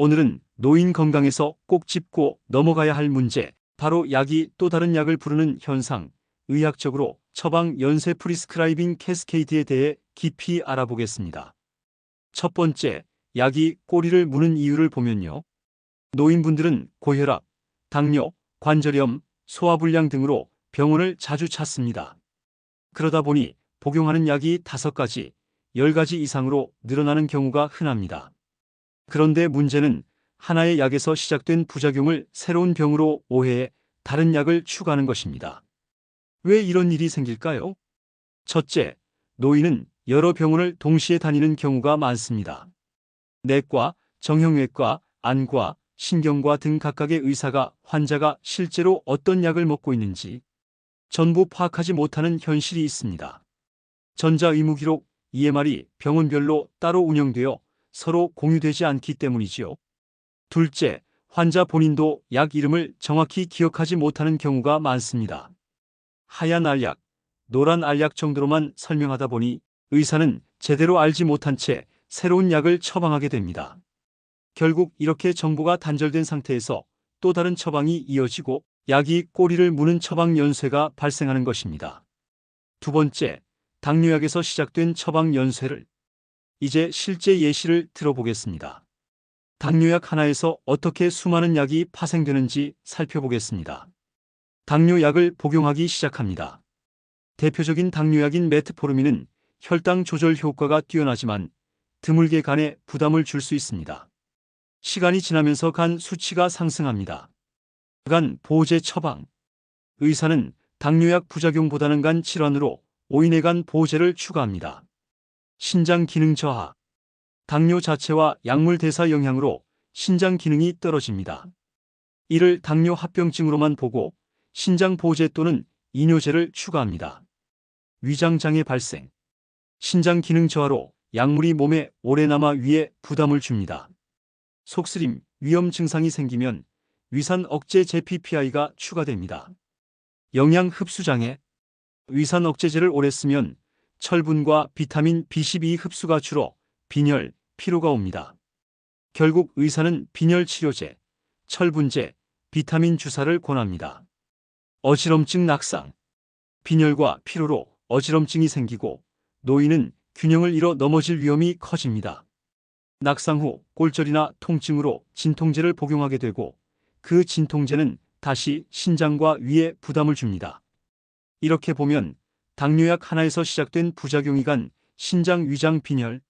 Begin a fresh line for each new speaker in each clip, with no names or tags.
오늘은 노인 건강에서 꼭 짚고 넘어가야 할 문제, 바로 약이 또 다른 약을 부르는 현상, 의학적으로 처방 연쇄 프리스크라이빙 캐스케이드에 대해 깊이 알아보겠습니다. 첫 번째, 약이 꼬리를 무는 이유를 보면요. 노인분들은 고혈압, 당뇨, 관절염, 소화불량 등으로 병원을 자주 찾습니다. 그러다 보니 복용하는 약이 다섯 가지, 열 가지 이상으로 늘어나는 경우가 흔합니다. 그런데 문제는 하나의 약에서 시작된 부작용을 새로운 병으로 오해해 다른 약을 추가하는 것입니다. 왜 이런 일이 생길까요? 첫째, 노인은 여러 병원을 동시에 다니는 경우가 많습니다. 내과, 정형외과, 안과, 신경과 등 각각의 의사가 환자가 실제로 어떤 약을 먹고 있는지 전부 파악하지 못하는 현실이 있습니다. 전자의무기록 EMR이 병원별로 따로 운영되어 서로 공유되지 않기 때문이지요. 둘째, 환자 본인도 약 이름을 정확히 기억하지 못하는 경우가 많습니다. 하얀 알약, 노란 알약 정도로만 설명하다 보니 의사는 제대로 알지 못한 채 새로운 약을 처방하게 됩니다. 결국 이렇게 정보가 단절된 상태에서 또 다른 처방이 이어지고 약이 꼬리를 무는 처방 연쇄가 발생하는 것입니다. 두 번째, 당뇨약에서 시작된 처방 연쇄를 이제 실제 예시를 들어보겠습니다. 당뇨약 하나에서 어떻게 수많은 약이 파생되는지 살펴보겠습니다. 당뇨약을 복용하기 시작합니다. 대표적인 당뇨약인 메트포르민은 혈당 조절 효과가 뛰어나지만 드물게 간에 부담을 줄 수 있습니다. 시간이 지나면서 간 수치가 상승합니다. 간 보호제 처방. 의사는 당뇨약 부작용보다는 간 질환으로 오인의 간 보호제를 추가합니다. 신장 기능 저하. 당뇨 자체와 약물 대사 영향으로 신장 기능이 떨어집니다. 이를 당뇨 합병증으로만 보고 신장 보호제 또는 이뇨제를 추가합니다. 위장장애 발생. 신장 기능 저하로 약물이 몸에 오래 남아 위에 부담을 줍니다. 속쓰림, 위험 증상이 생기면 위산 억제 JPPI가 추가됩니다. 영양 흡수 장애. 위산 억제제를 오래 쓰면 철분과 비타민 B12 흡수가 줄어 빈혈, 피로가 옵니다. 결국 의사는 빈혈 치료제, 철분제, 비타민 주사를 권합니다. 어지럼증 낙상. 빈혈과 피로로 어지럼증이 생기고 노인은 균형을 잃어 넘어질 위험이 커집니다. 낙상 후 골절이나 통증으로 진통제를 복용하게 되고 그 진통제는 다시 신장과 위에 부담을 줍니다. 이렇게 보면 당뇨약 하나에서 시작된 부작용이 간 신장 위장 빈혈,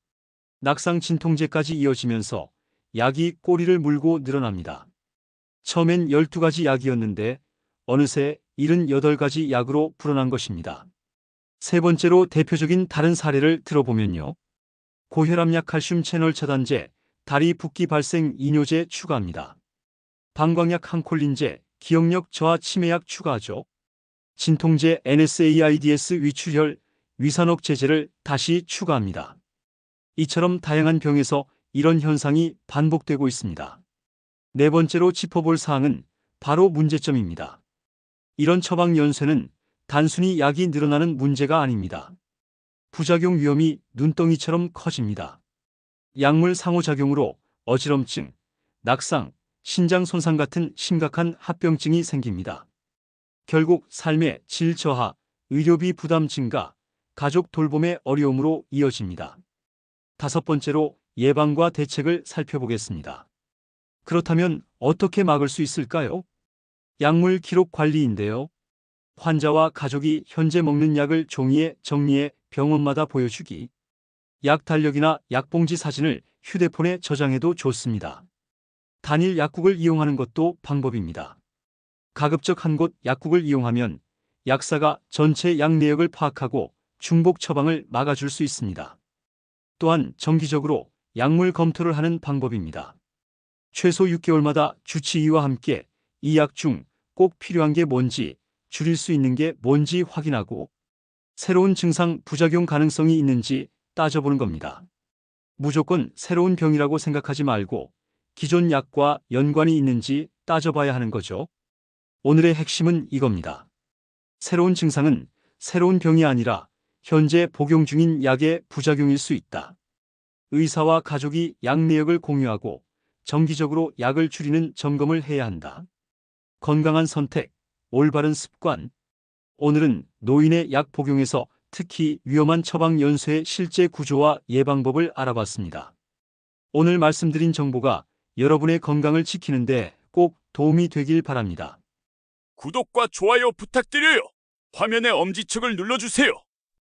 낙상 진통제까지 이어지면서 약이 꼬리를 물고 늘어납니다. 처음엔 12가지 약이었는데 어느새 78가지 약으로 불어난 것입니다. 세 번째로 대표적인 다른 사례를 들어보면요. 고혈압약 칼슘 채널 차단제, 다리 붓기 발생 이뇨제 추가합니다. 방광약 항콜린제, 기억력 저하 치매약 추가하죠. 진통제 NSAIDS 위출혈, 위산옥 제제를 다시 추가합니다. 이처럼 다양한 병에서 이런 현상이 반복되고 있습니다. 네 번째로 짚어볼 사항은 바로 문제점입니다. 이런 처방 연쇄는 단순히 약이 늘어나는 문제가 아닙니다. 부작용 위험이 눈덩이처럼 커집니다. 약물 상호작용으로 어지럼증, 낙상, 신장 손상 같은 심각한 합병증이 생깁니다. 결국 삶의 질 저하, 의료비 부담 증가, 가족 돌봄의 어려움으로 이어집니다. 다섯 번째로 예방과 대책을 살펴보겠습니다. 그렇다면 어떻게 막을 수 있을까요? 약물 기록 관리인데요. 환자와 가족이 현재 먹는 약을 종이에 정리해 병원마다 보여주기. 약 달력이나 약봉지 사진을 휴대폰에 저장해도 좋습니다. 단일 약국을 이용하는 것도 방법입니다. 가급적 한 곳 약국을 이용하면 약사가 전체 약 내역을 파악하고 중복 처방을 막아줄 수 있습니다. 또한 정기적으로 약물 검토를 하는 방법입니다. 최소 6개월마다 주치의와 함께 이 약 중 꼭 필요한 게 뭔지, 줄일 수 있는 게 뭔지 확인하고 새로운 증상 부작용 가능성이 있는지 따져보는 겁니다. 무조건 새로운 병이라고 생각하지 말고 기존 약과 연관이 있는지 따져봐야 하는 거죠. 오늘의 핵심은 이겁니다. 새로운 증상은 새로운 병이 아니라 현재 복용 중인 약의 부작용일 수 있다. 의사와 가족이 약 내역을 공유하고 정기적으로 약을 줄이는 점검을 해야 한다. 건강한 선택, 올바른 습관. 오늘은 노인의 약 복용에서 특히 위험한 처방 연쇄의 실제 구조와 예방법을 알아봤습니다. 오늘 말씀드린 정보가 여러분의 건강을 지키는데 꼭 도움이 되길 바랍니다.
구독과 좋아요 부탁드려요. 화면의 엄지척을 눌러주세요.